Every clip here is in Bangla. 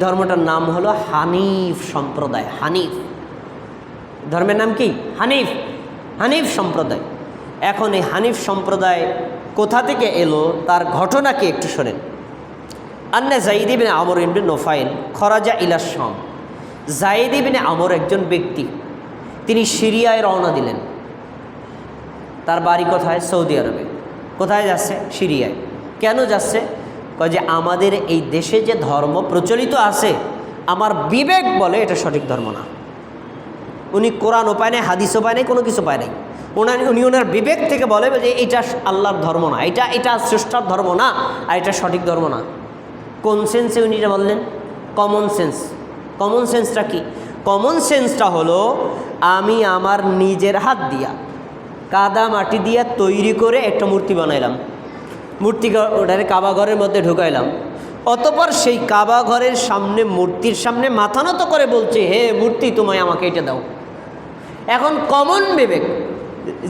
ধর্মটার নাম হলো হানিফ সম্প্রদায়, হানিফ। ধর্মের নাম কি? হানিফ। হানিফ সম্প্রদায়। এখন এই হানিফ সম্প্রদায় কোথা থেকে এলো? তার ঘটনা কি একটু শোনেন। আন্না জাইদ ইবিন আমর ইবিন নোফাইল খরাজা ইলাস শাম। জাইদ ইবিন আমর একজন ব্যক্তি। তিনি সিরিয়ায় রওনা দিলেন। তার বাড়ি কোথায়? সৌদি আরবে। কোথায় যাচ্ছে? সিরিয়ায়। কেন যাচ্ছে? যে আমাদের এই দেশে যে ধর্ম প্রচলিত আছে, আমার বিবেক বলে এটা সঠিক ধর্ম না। উনি কোরআন উপায় নেই, হাদিস উপায় নেই, কোনো কিছু পায় নেই। ওনার উনি ওনার বিবেক থেকে বলে যে এটা আল্লাহর ধর্ম না, এটা এটা শ্রেষ্ঠার ধর্ম না, আর এটা সঠিক ধর্ম না। কোন সেন্সে উনি এটা বললেন? কমন সেন্স কমন সেন্সটা কি? কমন সেন্সটা হলো, আমি আমার নিজের হাত দিয়া কাদা মাটি দিয়া তৈরি করে একটা মূর্তি বানাইলাম। মূর্তি ওটারে কাবা ঘরের মধ্যে ঢুকাইলাম। অতপর সেই কাবা ঘরের সামনে, মূর্তির সামনে মাথা নত করে বলছে, হে মূর্তি, তোমায় আমাকে এটা দাও। এখন কমন বিবেক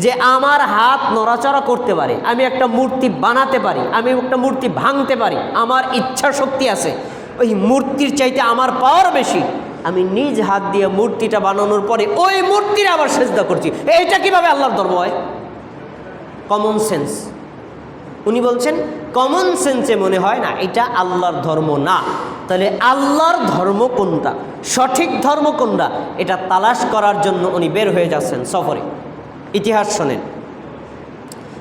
যে আমার হাত নড়াচড়া করতে পারে, আমি একটা মূর্তি বানাতে পারি, আমি একটা মূর্তি ভাঙতে পারি, আমার ইচ্ছা শক্তি আছে, ওই মূর্তির চাইতে আমার পাওয়ার বেশি, আমি নিজ হাত দিয়ে মূর্তিটা বানানোর পরে ওই মূর্তির আবার সেজদা করছি। এইটা কীভাবে আল্লাহর ধর্ম হয়? কমন সেন্স উনি বলছেন কমন সেন্সে মনে হয় না, এটা আল্লাহর ধর্ম না। তাহলে আল্লাহর ধর্ম কোনটা? সঠিক ধর্ম কোনটা? এটা তালাশ করার জন্য উনি বের হয়ে যাচ্ছেন সফরে। ইতিহাস শোনেন।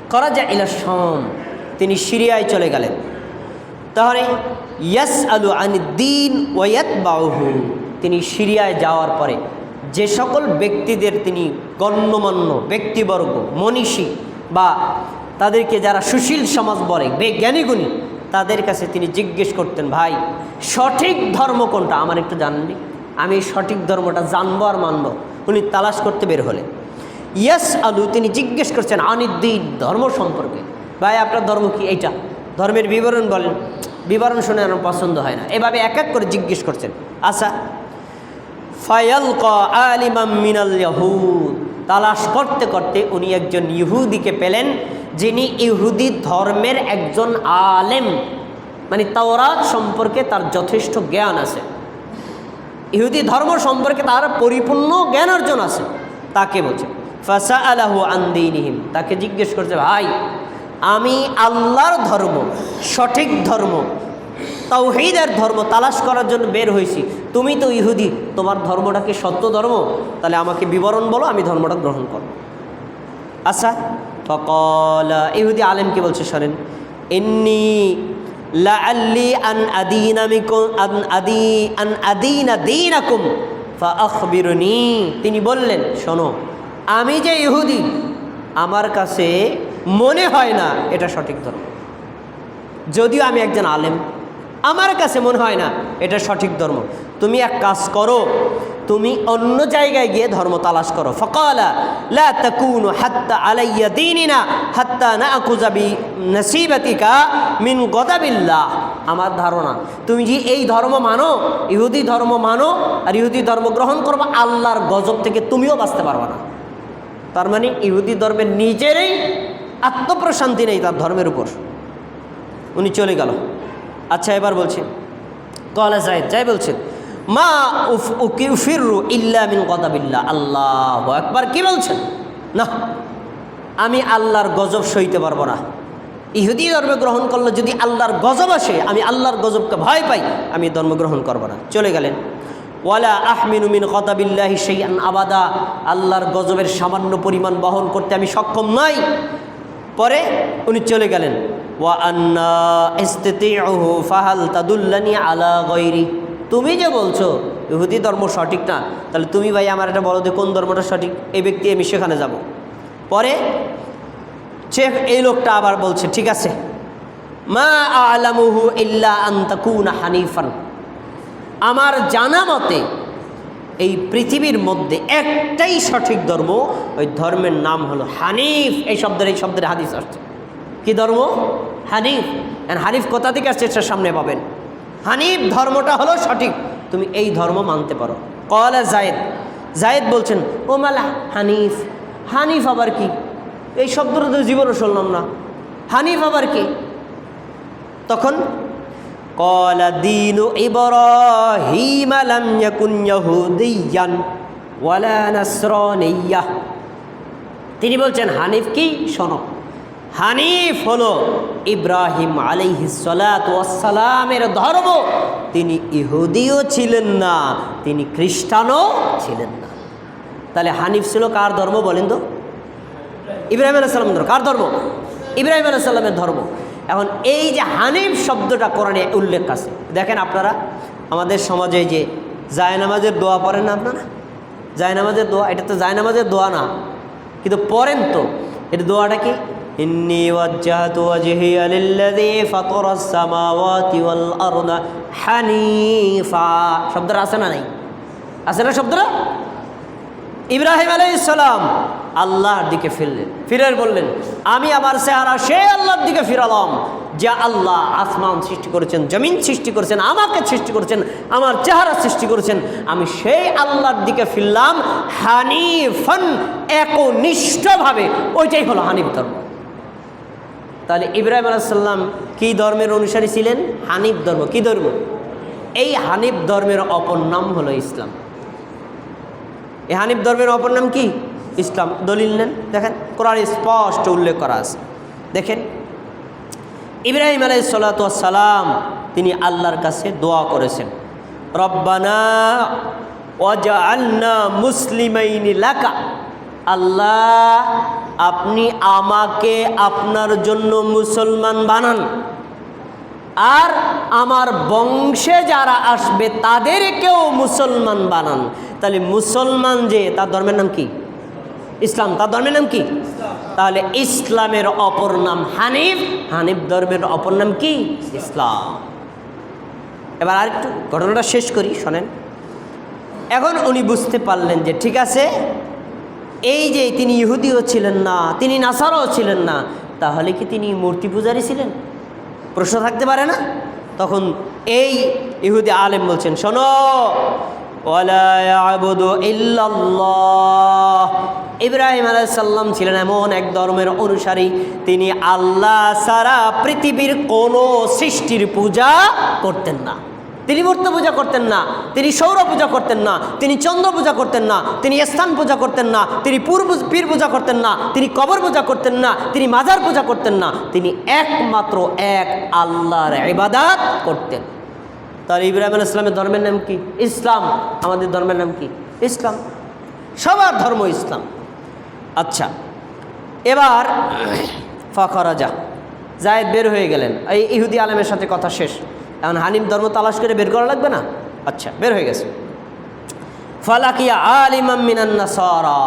করা যায় ইলা শম, তিনি সিরিয়ায় চলে গেলেন। তাহলে ইয়াস আলু আনিদ্দিন ওয়াত বাহু তিনি সিরিয়ায় যাওয়ার পরে যে সকল ব্যক্তিদের তিনি গণ্যমান্য, ব্যক্তিবর্গ, মনীষী বা তাদেরকে যারা সুশীল সমাজ বলে জ্ঞানীগুণী তাদের কাছে তিনি জিজ্ঞেস করতেন, ভাই, সঠিক ধর্ম কোনটা? আমার একটু জাননি আমি সঠিক ধর্মটা জানব আর মানব। উনি তালাশ করতে বের হলেন। ইয়াস আলু, তিনি জিজ্ঞেস করছেন, আনিদ্দিন, ধর্ম সম্পর্কে? ভাই, আপনার ধর্ম কি এইটা? ধর্মের বিবরণ বলেন। বিবরণ শুনে আমার পছন্দ হয় না। এভাবে এক এক করে জিজ্ঞেস করছেন। আচ্ছা ফায়াল ক আলিমাম মিনাল ইয়াহুদ। তালাশ করতে করতে উনি একজন ইহুদিকে পেলেন, যিনি ইহুদি ধর্মের একজন আলেম। মানে তাওরাত সম্পর্কে তার যথেষ্ট জ্ঞান আছে। ইহুদি ধর্ম সম্পর্কে তার পরিপূর্ণ জ্ঞান অর্জন আছে, তাকে বলছে। ফাসা আলাহু আন্দিনহিম তাকে জিজ্ঞেস করছে, ভাই, আমি আল্লাহর ধর্ম, সঠিক ধর্ম তাওহীদের ধর্ম তালাশ করার জন্য বের হয়েছি। তুমি তো ইহুদি, তোমার ধর্মটা কি সত্য ধর্ম? তাহলে আমাকে বিবরণ বলো, আমি ধর্মটা গ্রহণ করব। আচ্ছা ফকল, ইহুদি আলেমকে বলছে শোনেন? এমনি আন আন আদি তিনি বললেন, শোনো, আমি যে ইহুদি, আমার কাছে মনে হয় না এটা সঠিক ধর্ম। যদিও আমি একজন আলেম আমার কাছে মনে হয় না, এটা সঠিক ধর্ম। তুমি এক কাজ করো, তুমি অন্য জায়গায় গিয়ে ধর্ম তালাশ করো। ফকালা, লা হাত্তা হাত্তা না আকুজাবি মিন গদাবিল্লাহ। আমার ধারণা, তুমি যে এই ধর্ম মানো, ইহুদি ধর্ম মানো, আর ইহুদি ধর্ম গ্রহণ করব, আল্লাহর গজব থেকে তুমিও বাঁচতে পারবে না। তার মানে ইহুদি ধর্মের নিজেরই আত্মপ্রশান্তি নেই তার ধর্মের উপর। উনি চলে গেল। আচ্ছা এবার বলছেন কলা জায়দ যাই বলছেন। মা উফ উকিফিরু ইল্লা মিন গদাবিল্লাহ। আল্লাহ একবার কি বলছেন? না, আমি আল্লাহর গজব সইতে পারব না। ইহুদি ধর্ম গ্রহণ করলে যদি আল্লাহর গজব আসে, আমি আল্লাহর গজবকে ভয় পাই, আমি ধর্ম গ্রহণ করব না। চলে গেলেন। ওয়ালা আহমিনু মিন কতাবিল্লাহি সেইয়ান আবাদা। আল্লাহর গজবের সামান্য পরিমাণ বহন করতে আমি সক্ষম নই। পরে উনি চলে গেলেন। ওয়া আন্না ফাহাল তাদুল্লানি আলা গৈরি তুমি যে বলছো, ইহুদি ধর্ম সঠিক না, তাহলে তুমি ভাই আমার এটা বলো যে কোন ধর্মটা সঠিক? এই ব্যক্তি, আমি সেখানে যাব। পরে সে এই লোকটা আবার বলছে, ঠিক আছে। মা আলামুহু ইল্লা আন্তাকুনা হানিফান। আমার জানা মতে এই পৃথিবীর মধ্যে একটাই সঠিক ধর্ম, ওই ধর্মের নাম হলো হানিফ। এই শব্দের এই শব্দের হাদিস আসছে। কি ধর্ম? হানিফ। আর হানিফ কোথা থেকে আসছে সেটা সামনে পাবেন। হানিফ ধর্মটা হলো সঠিক। তুমি এই ধর্ম মানতে পারো। কলা জায়েদ জায়েদ বলছেন, ও মালা, হানিফ। হানিফ আবার কি? এই শব্দটা তো জীবনও শুনলাম না। হানিফ আবার কি? তখন قال دين إبراهيم لم يكن يهوديا ولا نصرانيا তিনি বলছেন হানিফ কি শোনো হানিফ হলো ইব্রাহিম আলাইহিসালামের ধর্ম তিনি ইহুদিও ছিলেন না তিনি খ্রিস্টানও ছিলেন না তাহলে হানিফ ছিল কার ধর্ম বলেন তো ইব্রাহিম আলাইসাল্লামের ধর্ম কার ধর্ম ইব্রাহিম আলাইসাল্লামের ধর্ম এখন এই যে হানিফ শব্দটা কোরআনে উল্লেখ আছে, দেখেন আপনারা, আমাদের সমাজে যে জায়নামাজের দোয়া পড়েন না আপনারা? জায়নামাজের দোয়া, এটা তো জায়নামাজের দোয়া না, কিন্তু পড়েন তো। এটা দোয়াটা কি? শব্দটা আছে না নাই? আছে না শব্দটা? ইব্রাহিম আলাইসালাম আল্লাহর দিকে ফিরলেন। ফিরে বললেন, আমি আমার চেহারা সে আল্লাহর দিকে ফিরালাম, যে আল্লাহ আসমান সৃষ্টি করেছেন, জমিন সৃষ্টি করেছেন, আমাকে সৃষ্টি করেছেন, আমার চেহারা সৃষ্টি করেছেন। আমি সেই আল্লাহর দিকে ফিরলাম হানিফন, একনিষ্ঠভাবে। ওইটাই হলো হানিফ ধর্ম। তাহলে ইব্রাহিম আলাইসাল্লাম কী ধর্মের অনুসারী ছিলেন? হানিফ ধর্ম। কী ধর্ম? এই হানিফ ধর্মের অপর নাম হলো ইসলাম। এই হানিফ ধর্মের অপর নাম কি? ইসলাম দলিল নেন। দেখেন, কোরআন স্পষ্ট উল্লেখ করা আছে। দেখেন, ইব্রাহিম আলাই সালাম তিনি আল্লাহর কাছে দোয়া করেছেন। রব্বানা ওয়াজআলনা মুসলিমাইনি আল্লাহ, আপনি আমাকে আপনার জন্য মুসলমান বানান। আর আমার বংশে যারা আসবে তাদেরকেও মুসলমান বানান। তাহলে মুসলমান যে, তার ধর্মের নাম কি? ইসলাম, তার ধর্মের নাম কি? তাহলে ইসলামের অপর নাম হানিফ হানিফ ধর্মের অপর নাম কি? ইসলাম। এবার আরেকটু ঘটনাটা শেষ করি, শোনেন। এখন উনি বুঝতে পারলেন যে ঠিক আছে, এই যে তিনি ইহুদিও ছিলেন না, তিনি নাসারও ছিলেন না, তাহলে কি তিনি মূর্তি পূজারী ছিলেন? প্রশ্ন থাকতে পারে না? তখন এই ইহুদি আলেম বলছেন, শোনো ইব্রাহিম আলাইসাল্লাম ছিলেন এমন এক ধর্মের অনুসারী। তিনি আল্লাহ সারা পৃথিবীর কোনো সৃষ্টির পূজা করতেন না। তিনি মূর্ত পূজা করতেন না, তিনি সৌর পূজা করতেন না, তিনি চন্দ্র পূজা করতেন না, তিনি স্থান পূজা করতেন না, তিনি পূর্ব পীর পূজা করতেন না, তিনি কবর পূজা করতেন না, তিনি মাজার পূজা করতেন না। তিনি একমাত্র এক আল্লাহর ইবাদাত করতেন। তাহলে ইব্রাহিম আল ইসলামের ধর্মের নাম কি? ইসলাম। আমাদের ধর্মের নাম কি? ইসলাম। সবার ধর্ম ইসলাম। আচ্ছা এবার ফখরাজা জায়দ বের হয়ে গেলেন। এই ইহুদি আলেমের সাথে কথা শেষ। এখন হানিম ধর্ম তালাশ করে বের করা লাগবে না? আচ্ছা বের হয়ে গেছে। ফালাকিয়া আলিমাম মিনান্নাসারা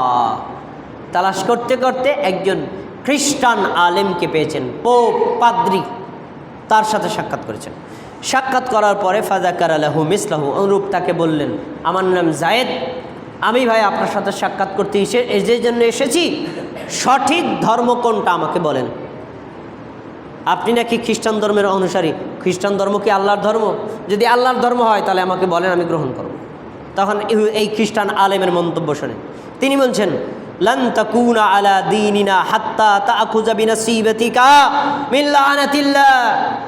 তালাশ করতে করতে একজন খ্রিস্টান আলেমকে পেয়েছেন। পোপ পাদ্রি। তার সাথে সাক্ষাৎ করেছেন। সাক্ষাৎ করার পরে ফাজাকার আলাহু মিসলাহু, অনুরূপ তাকে বললেন, আমার নাম জায়েদ, আমি ভাই আপনার সাথে সাক্ষাৎ করতে এসে যে জন্য এসেছি, সঠিক ধর্ম কোনটা আমাকে বলেন? আপনি নাকি খ্রিস্টান ধর্মের অনুসারী? খ্রিস্টান ধর্ম কি আল্লাহর ধর্ম? যদি আল্লাহর ধর্ম হয়, তাহলে আমাকে বলেন, আমি গ্রহণ করব। তখন এই খ্রিস্টান আলেমের মন্তব্য শোনে তিনি বলছেন লান তাকুনা আলা দীনিনা হাত্তা তাআখুযা বিনাসিবাতিকা মিন লানাতিল্লাহ।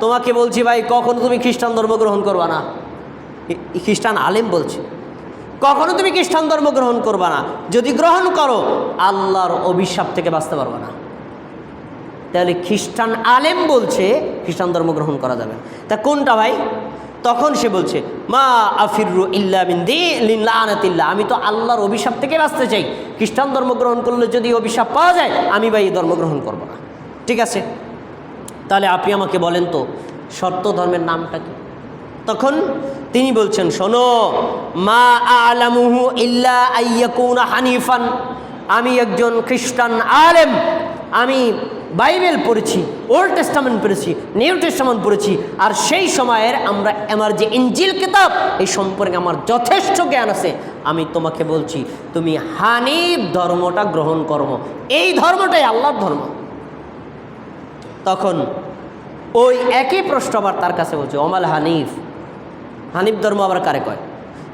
তোমাকে বলছি ভাই, কখনো তুমি খ্রিস্টান ধর্ম গ্রহণ করবা না? খ্রিস্টান আলেম বলছে। কখনো তুমি খ্রিস্টান ধর্ম গ্রহণ করবা না? যদি গ্রহণ করো, আল্লাহর অভিশাপ থেকে বাঁচতে পারবা না। তাহলে খ্রিস্টান আলেম বলছে, খ্রিস্টান ধর্ম গ্রহণ করা যাবে তা কোনটা ভাই? তখন সে বলছে, মা আফিরু ইল্লা মিন দিল্লাহ আমি তো আল্লাহর অভিশাপ থেকে বাঁচতে চাই। খ্রিস্টান ধর্ম গ্রহণ করলে যদি অভিশাপ পাওয়া যায়, আমি বা এই ধর্ম গ্রহণ করব না। ঠিক আছে? তাহলে আপনি আমাকে বলেন তো সত্য ধর্মের নামটা কি? তখন তিনি বলছেন, শোনো, মা আলামুহু ইল্লা আইয়াকুনা হানিফান, আমি একজন খ্রিস্টান আলেম, আমি বাইবেল পড়েছি ওল্ড টেস্টামেন্ট পড়েছি নিউ টেস্টামেন্ট পড়েছি, আর সেই সময়ের আমরা, আমার যে ইঞ্জিল কিতাব, এই সম্পর্কে আমার যথেষ্ট জ্ঞান আছে। আমি তোমাকে বলছি, তুমি হানিফ ধর্মটা গ্রহণ করো। এই ধর্মটাই আল্লাহর ধর্ম। তখন ওই একই প্রশ্ন আবার তার কাছে বলছে, অমাল হানিফ? হানিফ ধর্ম আবার কারে কয়?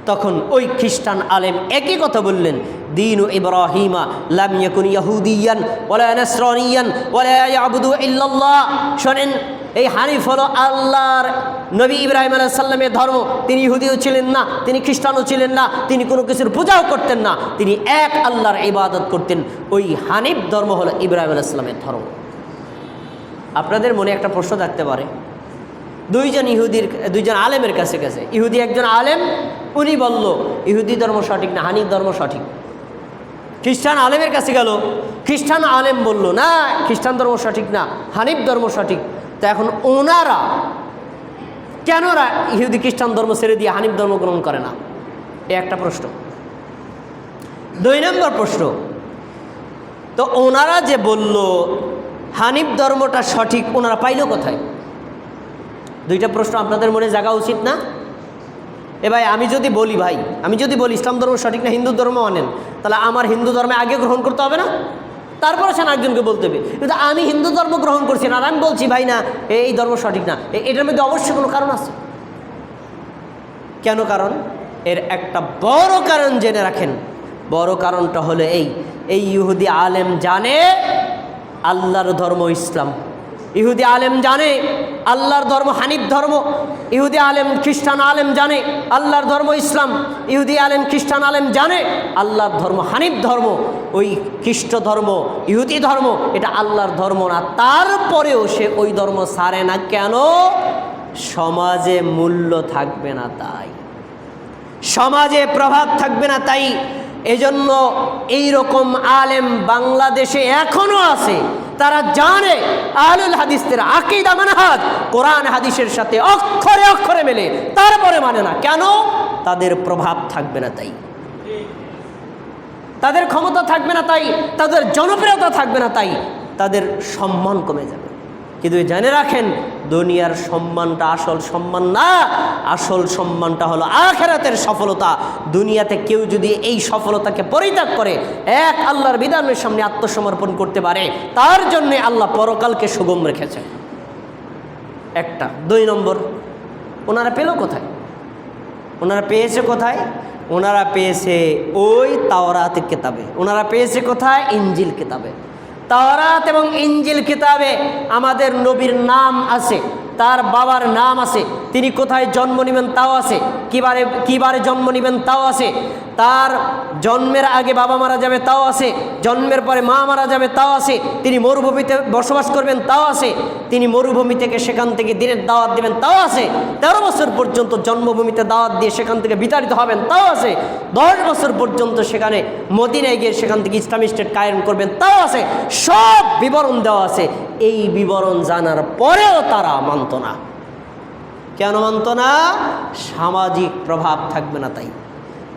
তখন ওই খ্রিস্টান আলেম একই কথা বললেন, দিন ইব্রাহিমা লাম ইয়াকুন ইয়াহুদিয়ান ওয়ালা নাসরানিয়ান ওয়ালা ইয়াবুদু ইল্লাল্লাহ। শোনেন, এই হানিফ হলো আল্লাহর নবী ইব্রাহিম আলাইসাল্লামের ধর্ম। তিনি ইহুদিও ছিলেন না, তিনি খ্রিস্টানও ছিলেন না, তিনি কোনো কিছুর পূজাও করতেন না, তিনি এক আল্লাহর ইবাদত করতেন। ওই হানিফ ধর্ম হলো ইব্রাহিম আলাইসাল্লামের ধর্ম। আপনাদের মনে একটা প্রশ্ন থাকতে পারে, দুইজন ইহুদির, দুইজন আলেমের কাছে গেছে, ইহুদি একজন আলেম উনি বলল, ইহুদি ধর্ম সঠিক না হানিফ ধর্ম সঠিক? খ্রিস্টান আলেমের কাছে গেল। খ্রিস্টান আলেম বলল, না, খ্রিস্টান ধর্ম সঠিক না, হানিফ ধর্ম সঠিক। তো এখন ওনারা, কেন ওরা ইহুদি খ্রিস্টান ধর্ম ছেড়ে দিয়ে হানিফ ধর্ম গ্রহণ করে না? এ একটা প্রশ্ন। দুই নম্বর প্রশ্ন, তো ওনারা যে বলল, হানিফ ধর্মটা সঠিক, ওনারা পাইল কোথায়? দুইটা প্রশ্ন আপনাদের মনে জাগা উচিত না? এ ভাই, আমি যদি বলি ভাই, আমি যদি বলি ইসলাম ধর্ম সঠিক না, হিন্দু ধর্ম মানেন, তাহলে আমার হিন্দু ধর্মে আগে গ্রহণ করতে হবে না? তারপরে সে একজনকে বলতে হবে। কিন্তু আমি হিন্দু ধর্ম গ্রহণ করছি না, আর আমি বলছি, ভাই না এই ধর্ম সঠিক না। এটার মধ্যে অবশ্যই কোনো কারণ আছে? কেন কারণ? এর একটা বড় কারণ জেনে রাখেন। বড় কারণটা হলো এই এই ইহুদি আলেম জানে আল্লাহর ধর্ম ইসলাম। ইহুদি আলেম জানে, আল্লাহর ধর্ম হানিফ ধর্ম, ইহুদি আলেম খ্রিস্টান আলেম জানে, আল্লাহর ধর্ম ইসলাম, ইহুদি আলেম খ্রিস্টান আলেম জানে, আল্লাহর ধর্ম হানিফ ধর্ম, ওই খ্রিস্ট ধর্ম, ইহুদি ধর্ম, এটা আল্লাহর ধর্ম না। তারপরেও সে ওই ধর্ম সারে না কেন? সমাজে মূল্য থাকবে না তাই। সমাজে প্রভাব থাকবে না তাই। এজন্য এই রকম আলেম বাংলাদেশে এখনও আছে। তারা জানে আহলুল হাদিসদের আকিদা মানহাজ কোরআন হাদিসের সাথে অক্ষরে অক্ষরে মেলে, তারপরে মানে না। কেন? তাদের প্রভাব থাকবে না তাই। তাদের ক্ষমতা থাকবে না তাই, তাদের জনপ্রিয়তা থাকবে না তাই, তাদের সম্মান কমে যাবে। কিন্তু জেনে রাখেন, দুনিয়ার সম্মানটা আসল সম্মান না, আসল সম্মানটা হলো আখেরাতের সফলতা। দুনিয়াতে কেউ যদি এই সফলতাকে পরিত্যাগ করে, এক আল্লাহর বিধানের সামনে আত্মসমর্পণ করতে পারে, তার জন্যে আল্লাহ পরকালকে সুগম রেখেছে একটা। দুই নম্বর, ওনারা পেল কোথায়? ওনারা পেয়েছে কোথায়? ওনারা পেয়েছে ওই তাওরাত কেতাবে। ওনারা পেয়েছে কোথায়? ইঞ্জিল কিতাবে। তাওরাত এবং ইঞ্জিল কিতাবে আমাদের নবীর নাম আছে, তার বাবার নাম আছে, তিনি কোথায় জন্ম নেবেন তাও আছে, কিবারে কিবারে জন্ম নেবেন তাও আছে, তার জন্মের আগে বাবা মারা যাবে তাও আছে, জন্মের পরে মা মারা যাবে তাও আছে, তিনি মরুভূমিতে বসবাস করবেন তাও আছে তিনি মরুভূমি থেকে সেখান থেকে দিনের দাওয়াত দেবেন, তাও আছে। তেরো বছর পর্যন্ত জন্মভূমিতে দাওয়াত দিয়ে সেখান থেকে বিতাড়িত হবেন, তাও আছে। দশ বছর পর্যন্ত সেখানে মদিনায় গিয়ে সেখান থেকে ইসলামী স্টেট কায়েম করবেন, তাও আছে। সব বিবরণ দেওয়া আছে। এই বিবরণ জানার পরেও তারা মানত না। কেন মানত না? সামাজিক প্রভাব থাকবে না তাই।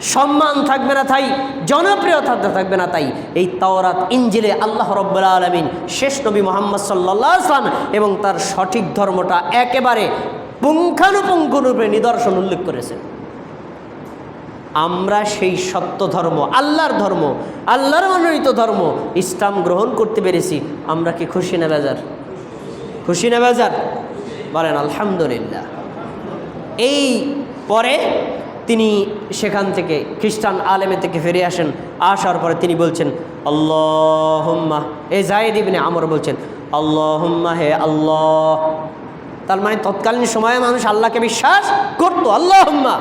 সম্মান থাকবে না তাই, জনপ্রিয়তা থাকবে না তাই, এই তাওরাত ইঞ্জিলে আল্লাহ রব্বুল আলমিন শেষ নবী মোহাম্মদ সাল্লাহ আসলাম এবং তার সঠিক ধর্মটা একেবারে পুঙ্খানুপুঙ্খরূপে নিদর্শন উল্লেখ করেছেন আমরা সেই সত্য ধর্ম, আল্লাহর ধর্ম, আল্লাহর মনোনীত ধর্ম ইসলাম গ্রহণ করতে পেরেছি। আমরা কি খুশি না বেজার? খুশি না বেজার? বলেন, আলহামদুলিল্লাহ। এই পরে তিনি সেখান থেকে, খ্রিস্টান আলেমে থেকে ফিরে আসেন। আসার পরে তিনি বলছেন, আল্লাহম্মা। এ জায়েদ ইবনে আমর বলছেন, আল্লাহম্মা হে আল্লাহ। তার মানে তৎকালীন সময়ে মানুষ আল্লাহকে বিশ্বাস করতো, আল্লাহম্মা।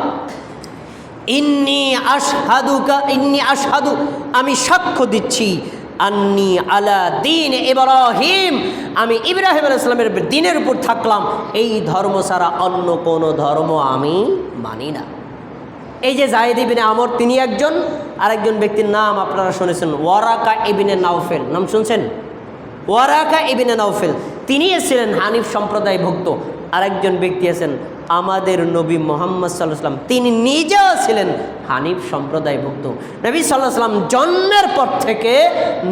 ইন্নি আশহাদুকা, ইন্নি আশহাদু। আমি সাক্ষ্য দিচ্ছি। আন্নি আলা দিন ইব্রাহিম। আমি ইব্রাহিম আলাইসালামের দিনের উপর থাকলাম। এই ধর্ম ছাড়া অন্য কোনো ধর্ম আমি মানি না। এই যে জাহেদ ইবিনে আমর, তিনি একজন, আরেকজন ব্যক্তির নাম আপনারা শুনেছেন, ওয়ারাকা ইবিনে নাওফেল। নাম শুনছেন? ওয়ারাকা ইবিনে নাওফেল। তিনি ছিলেন হানিফ সম্প্রদায় ভক্ত আরেকজন ব্যক্তি আছেন আমাদের নবী মোহাম্মদ সাল্লাহ সাল্লাম তিনি নিজেও ছিলেন হানিফ সম্প্রদায় ভুক্ত নবী সাল্লাহ সাল্লাম জন্মের পর থেকে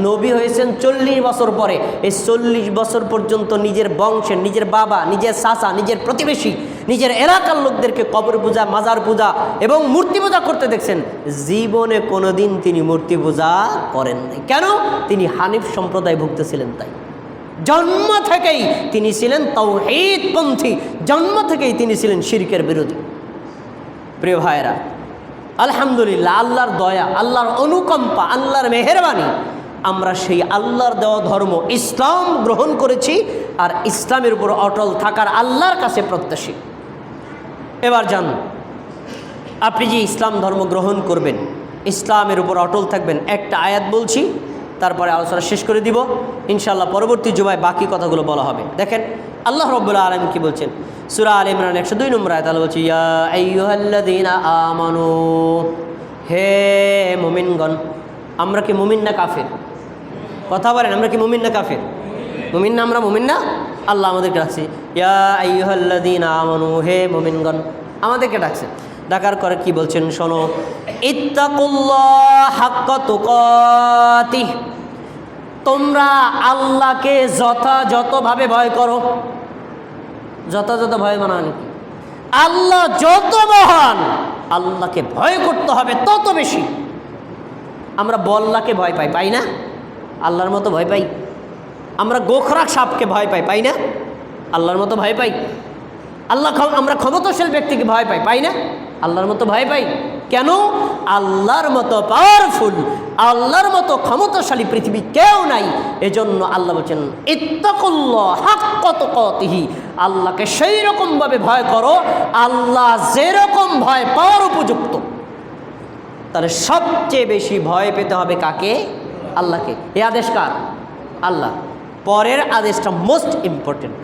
নবী হয়েছেন চল্লিশ বছর পরে। এই চল্লিশ বছর পর্যন্ত নিজের বংশের, নিজের বাবা, নিজের চাচা, নিজের প্রতিবেশী, নিজের এলাকার লোকদেরকে কবর পূজা, মাজার পূজা এবং মূর্তি পূজা করতে দেখছেন। জীবনে কোনোদিন তিনি মূর্তি পূজা করেন নাই কেন? তিনি হানিফ সম্প্রদায় ভুক্ত ছিলেন তাই। জন্ম থেকেই তিনি ছিলেন তৌহিদপন্থী জন্ম থেকেই তিনি ছিলেন শিরকের বিরোধী। প্রিয় ভাইয়েরা, আলহামদুলিল্লাহ, আল্লাহর দয়া, আল্লাহর অনুকম্পা, আল্লাহর মেহরবানি, আমরা সেই আল্লাহর দেওয়া ধর্ম ইসলাম গ্রহণ করেছি আর ইসলামের উপর অটল থাকার আল্লাহর কাছে প্রত্যাশী। এবার যান আপনি যে ইসলাম ধর্ম গ্রহণ করবেন, ইসলামের উপর অটল থাকবেন, একটা আয়াত বলছি তারপরে আলোচনা শেষ করে দিব। ইনশাল্লাহ পরবর্তী জুমায় বাকি কথাগুলো বলা হবে। দেখেন, আল্লাহ রব্বুল্লাহ আলম কি বলছেন? সুরা আল ইমরান একশো দুই নম্বর আয়াত আল্লাহ বলছি আমানু, হে মুমিনগণ, আমরা কি মুমিন না কাফের? কথা বলেন, আমরা কি মুমিন না কাফের? মুমিন না, আমরা মুমিন না? আল্লাহ আমাদেরকে ডাকছে, ইয়া আইয়ুহাল্লাযীনা আমানু, হে মুমিনগণ, আমাদেরকে ডাকছে। ডাকার করে কি বলছেন? শোনো, ইত্তাকুল্লাহ তোমরা আল্লাহকে যথাযথভাবে ভয় করো। যথাযথ ভয় মানা নাকি আল্লাহ যত মহান, আল্লাহকে ভয় করতে হবে তত বেশি। আমরা বল্লাকে ভয় পাই পাই না? আল্লাহর মতো ভয় পাই? আমরা গোখরাক সাপকে ভয় পাই পাই না? আল্লাহর মতো ভয় পাই? আল্লাহ আমরা ক্ষমতাশীল ব্যক্তিকে ভয় পাই পাই না? আল্লাহর মতো ভয় পাই? কেন? আল্লাহর মতো পাওয়ারফুল আল্লাহর মতো ক্ষমতাশালী পৃথিবী কেউ নাই। এজন্য আল্লাহ বলছেন, ইত্তাকুল্লাহ হাক্কত কতিহি আল্লাহকে সেই রকমভাবে ভয় করো, আল্লাহ যেরকম ভয় পাওয়ার উপযুক্ত। তাহলে সবচেয়ে বেশি ভয় পেতে হবে কাকে? আল্লাহকে। এ আদেশ কার? আল্লাহ। পরের আদেশটা মোস্ট ইম্পর্টেন্ট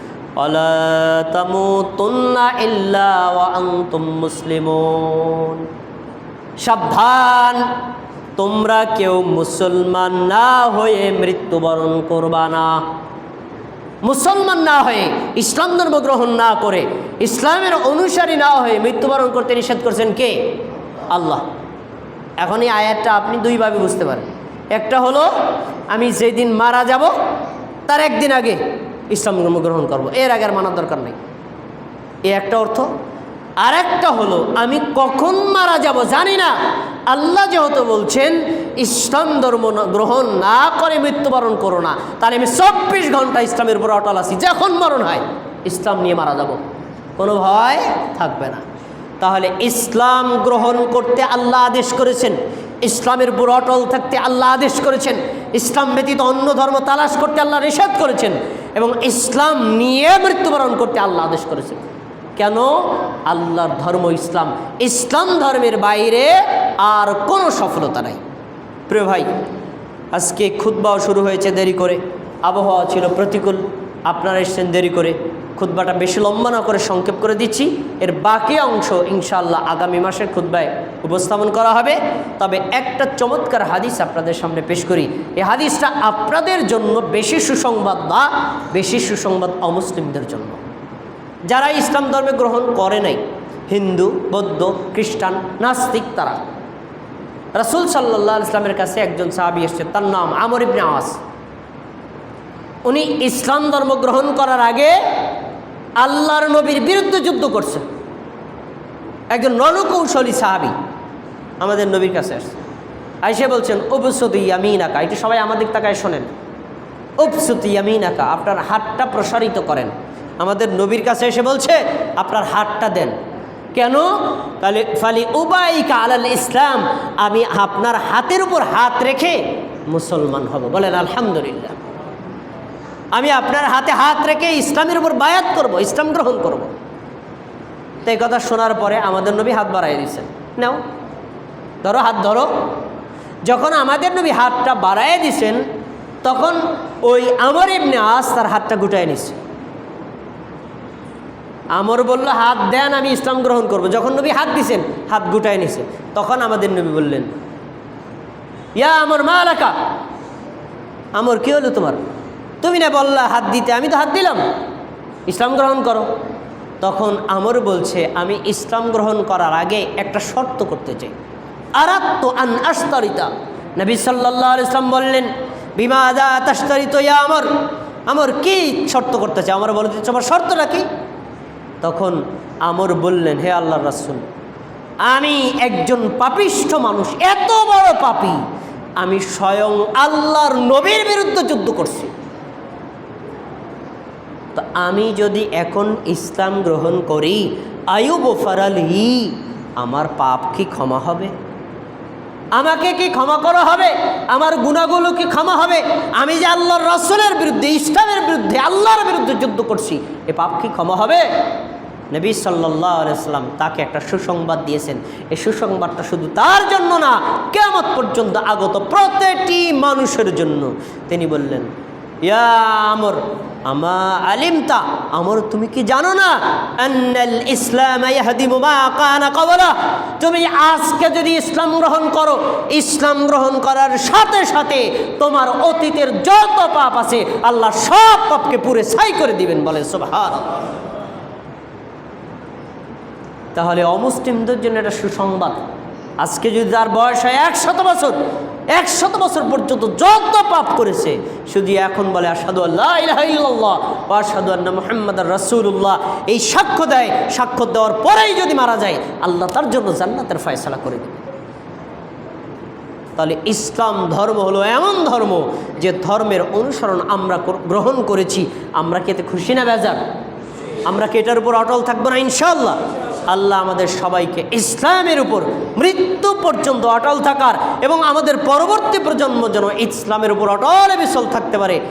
সাবধান, তোমরা কেউ মুসলমান না হয়ে মৃত্যুবরণ করবা না। মুসলমান না হয়ে ইসলাম ধর্ম গ্রহণ না করে, ইসলামের অনুসারী না হয়ে মৃত্যুবরণ করতে নিষেধ করছেন কে? আল্লাহ। এখন এই আয়াতটা আপনি দুইভাবে বুঝতে পারেন। একটা হলো, আমি যেদিন মারা যাব, তার একদিন আগে ইসলাম ধর্ম গ্রহণ করব। এর আগে আর মানার দরকার নেই। এ একটা অর্থ। আর একটা হলো, আমি কখন মারা যাব জানি না। আল্লাহ যেহেতু বলছেন, ইসলাম ধর্ম গ্রহণ না করে মৃত্যুবরণ করো না। তাহলে আমি চব্বিশ ঘণ্টা ইসলামের উপর অটল আছি। যখন মরণ হয়, ইসলাম নিয়ে মারা যাব। কোনো ভয় থাকবে না। তাহলে ইসলাম গ্রহণ করতে আল্লাহ আদেশ করেছেন। ইসলামের উপর অটল থাকতে আল্লাহ আদেশ করেছেন। ইসলাম ব্যতীত অন্য ধর্ম তালাশ করতে আল্লাহ নিষেধ করেছেন। এবং ইসলাম নিয়ে মৃত্যুবরণ করতে আল্লাহ আদেশ করেছেন। কেন? আল্লাহর ধর্ম ইসলাম। ইসলাম ধর্মের বাইরে আর কোনো সফলতা নাই। প্রিয় ভাই, আজকে খুতবাও শুরু হয়েছে দেরি করে। আবহাওয়া ছিল প্রতিকূল। আপনারা এসছেন দেরি করে। খুতবাটা বেশি লম্বা না করে সংক্ষেপ করে দিচ্ছি। এর বাকি অংশ ইনশাআল্লাহ আগামী মাসের খুতবায় উপস্থাপন করা হবে। তবে একটা চমৎকার হাদিস আপনাদের সামনে পেশ করি। এই হাদিসটা আপনাদের জন্য বেশি সুসংবাদ না, বেশি সুসংবাদ অমুসলিমদের জন্য। যারা ইসলাম ধর্মে গ্রহণ করে নাই, হিন্দু, বৌদ্ধ, খ্রিস্টান, নাস্তিক তারা। রাসুল সাল্লাহ ইসলামের কাছে একজন সাহাবি এসছে, তার নাম আমর ইবনে আওয়াস। উনি ইসলাম ধর্ম গ্রহণ করার আগে আল্লাহর নবীর বিরুদ্ধে যুদ্ধ করছে। একজন রণকৌশলী সাহাবি আমাদের নবীর কাছে আসছে। আইসে বলছেন উপসতি ইয়ামিনাকা। এটা সবাই আমাদের তাকায় শোনেন। উপসতি ইয়ামিনাকা। আপনার হাতটা প্রসারিত করেন। আমাদের নবীর কাছে এসে বলছে, আপনার হাতটা দেন। কেন? তাহলে, ফালি উবাইকা আলাল ইসলাম। আমি আপনার হাতের উপর হাত রেখে মুসলমান হব। বলেন, আলহামদুলিল্লাহ। আমি আপনার হাতে হাত রেখে ইসলামের উপর বায়াত করব, ইসলাম গ্রহণ করব। তো এই কথা শোনার পরে আমাদের নবী হাত বাড়াই দিয়েছেন নাও, ধরো, হাত ধরো। যখন আমাদের নবী হাতটা বাড়াই দিছেন তখন ওই আমর এমনি আস তার হাতটা গুটায় নিছে আমর বলল, হাত দেন, আমি ইসলাম গ্রহণ করব। যখন নবী হাত দিছেন হাত গুটায় নিছে তখন আমাদের নবী বললেন, ইয়া আমর, মা এলাকা আমর, কি হলো তোমার? তুমি না বললা হাত দিতে, আমি তো হাত দিলাম। ইসলাম গ্রহণ করো। তখন আমর বলছে, আমি ইসলাম গ্রহণ করার আগে একটা শর্ত করতে চাই। আরাত্ত আন আস্তরিতা নবী সাল্লাহ ইসলাম বললেন বিমা আদা তাস্তরিত ইয়া আমর। আমর, কি শর্ত করতে চাই আমার বলে দিচ্ছে আমার শর্তটা কি তখন আমর বললেন, হে আল্লাহ রাসুল, আমি একজন পাপিষ্ঠ মানুষ, এত বড় পাপী, আমি স্বয়ং আল্লাহর নবীর বিরুদ্ধে যুদ্ধ করছি। তো আমি যদি এখন ইসলাম গ্রহণ করি আয়ুব ফারালি আমার পাপ কি ক্ষমা হবে? আমাকে কি ক্ষমা করা হবে? আমার গুণাগুলো কি ক্ষমা হবে? আমি যে আল্লাহর রসুলের বিরুদ্ধে, ইসলামের বিরুদ্ধে, আল্লাহর বিরুদ্ধে যুদ্ধ করছি, এ পাপ কি ক্ষমা হবে? নবী সাল্লাহ আলাইসাল্লাম তাকে একটা সুসংবাদ দিয়েছেন। এই সুসংবাদটা শুধু তার জন্য না কেমত পর্যন্ত আগত প্রতিটি মানুষের জন্য। তিনি বললেন, ইয়া আমর আমা আলিমতা, আমর তুমি কি জানো না? ইসলাম তুমি আজকে যদি ইসলাম গ্রহণ করো, ইসলাম গ্রহণ করার সাথে সাথে তোমার অতীতের যত পাপ আছে, আল্লাহ সব পাপকে পুরে ছাই করে দিবেন বলে, সুবহানাল্লাহ। তাহলে অমুসলিমদের জন্য এটা সুসংবাদ। আজকে যদি তার বয়স হয় একশত বছর একশত বছর পর্যন্ত যত পাপ করেছে, শুধু এখন বলে আসাদু আল্লাহ আসাদু আন্না মোহাম্মদ রাসুল্লাহ এই সাক্ষ্য দেয়, সাক্ষ্য দেওয়ার পরেই যদি মারা যায়, আল্লাহ তার জন্য জান্নাতের ফয়সলা করে দেবে। তাহলে ইসলাম ধর্ম হলো এমন ধর্ম যে ধর্মের অনুসরণ আমরা গ্রহণ করেছি, আমরা কি এতে খুশি না বেজার? আমরা কি এটার উপর অটল থাকব না ইনশাল্লাহ আল্লাহ আমাদের সবাইকে ইসলামের উপর মৃত্যু পর্যন্ত অটল থাকার এবং আমাদের পরবর্তী প্রজন্ম যেন ইসলামের উপর অটল বিচল থাকতে পারে।